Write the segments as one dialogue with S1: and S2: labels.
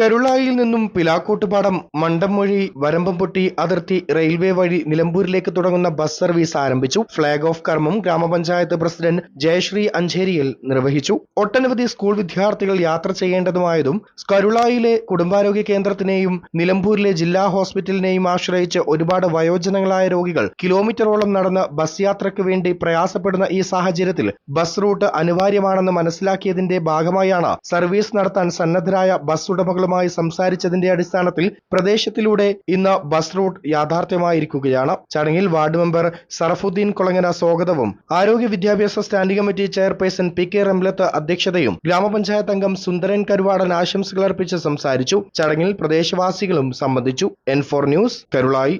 S1: കരുളായിൽ നിന്നും പിലാക്കോട്ടുപാടം മണ്ടംമൊഴി വരമ്പംപൊട്ടി അതിർത്തി റെയിൽവേ വഴി നിലമ്പൂരിലേക്ക് തുടങ്ങുന്ന ബസ് സർവീസ് ആരംഭിച്ചു. ഫ്ളാഗ് ഓഫ് കർമ്മം ഗ്രാമപഞ്ചായത്ത് പ്രസിഡന്റ് ജയശ്രീ അഞ്ചേരിയിൽ നിർവഹിച്ചു. ഒട്ടനവധി സ്കൂൾ വിദ്യാർത്ഥികൾ യാത്ര ചെയ്യേണ്ടതുമായതും കരുളായിലെ കുടുംബാരോഗ്യ കേന്ദ്രത്തിനെയും നിലമ്പൂരിലെ ജില്ലാ ഹോസ്പിറ്റലിനെയും ആശ്രയിച്ച് ഒരുപാട് വയോജനങ്ങളായ രോഗികൾ കിലോമീറ്ററോളം നടന്ന് ബസ് യാത്രയ്ക്ക് വേണ്ടി പ്രയാസപ്പെടുന്ന ഈ സാഹചര്യത്തിൽ ബസ് റൂട്ട് അനിവാര്യമാണെന്ന് മനസ്സിലാക്കിയതിന്റെ ഭാഗമായാണ് സർവീസ് നടത്താൻ സന്നദ്ധരായ ബസ് ഉടമകളുമായി സംസാരിച്ചതിന്റെ അടിസ്ഥാനത്തിൽ പ്രദേശത്തിലൂടെ ഇന്ന് ബസ് റൂട്ട് യാഥാർത്ഥ്യമായിരിക്കുകയാണ്. ചടങ്ങിൽ വാർഡ് മെമ്പർ സറഫുദ്ദീൻ കുളങ്ങര സ്വാഗതവും ആരോഗ്യ വിദ്യാഭ്യാസ standing committee chairperson P K Ramlath അധ്യക്ഷതയും ഗ്രാമപഞ്ചായത്ത് അംഗം സുന്ദരൻ കരുവാടൻ ആശംസകൾ അർപ്പിച്ച് സംസാരിച്ചു. ചടങ്ങിൽ പ്രദേശവാസികളും സംബന്ധിച്ചു. N four news Karulayi.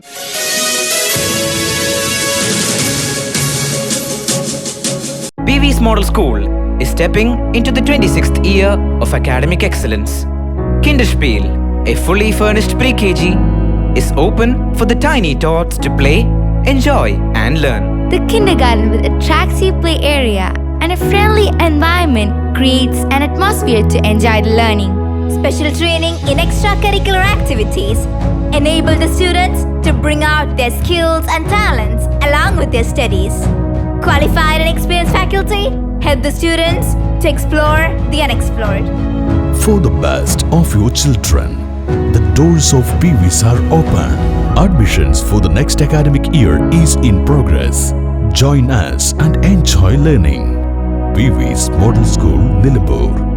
S2: PV's Model School is stepping into the 26th year of academic excellence. Kinderspiel, a fully furnished pre KG, is open for the tiny tots to play, enjoy, and learn.
S3: The kindergarten with attractive play area and a friendly environment creates an atmosphere to enjoy the learning. Special training in extracurricular activities enable the students to bring out their skills and talents along with their studies. Qualified and experienced faculty help the students to explore the unexplored.
S4: For the best of your children, the doors of PVs are open. Admissions for the next academic year is in progress. Join us and enjoy learning. PV's Model School, Nilambur.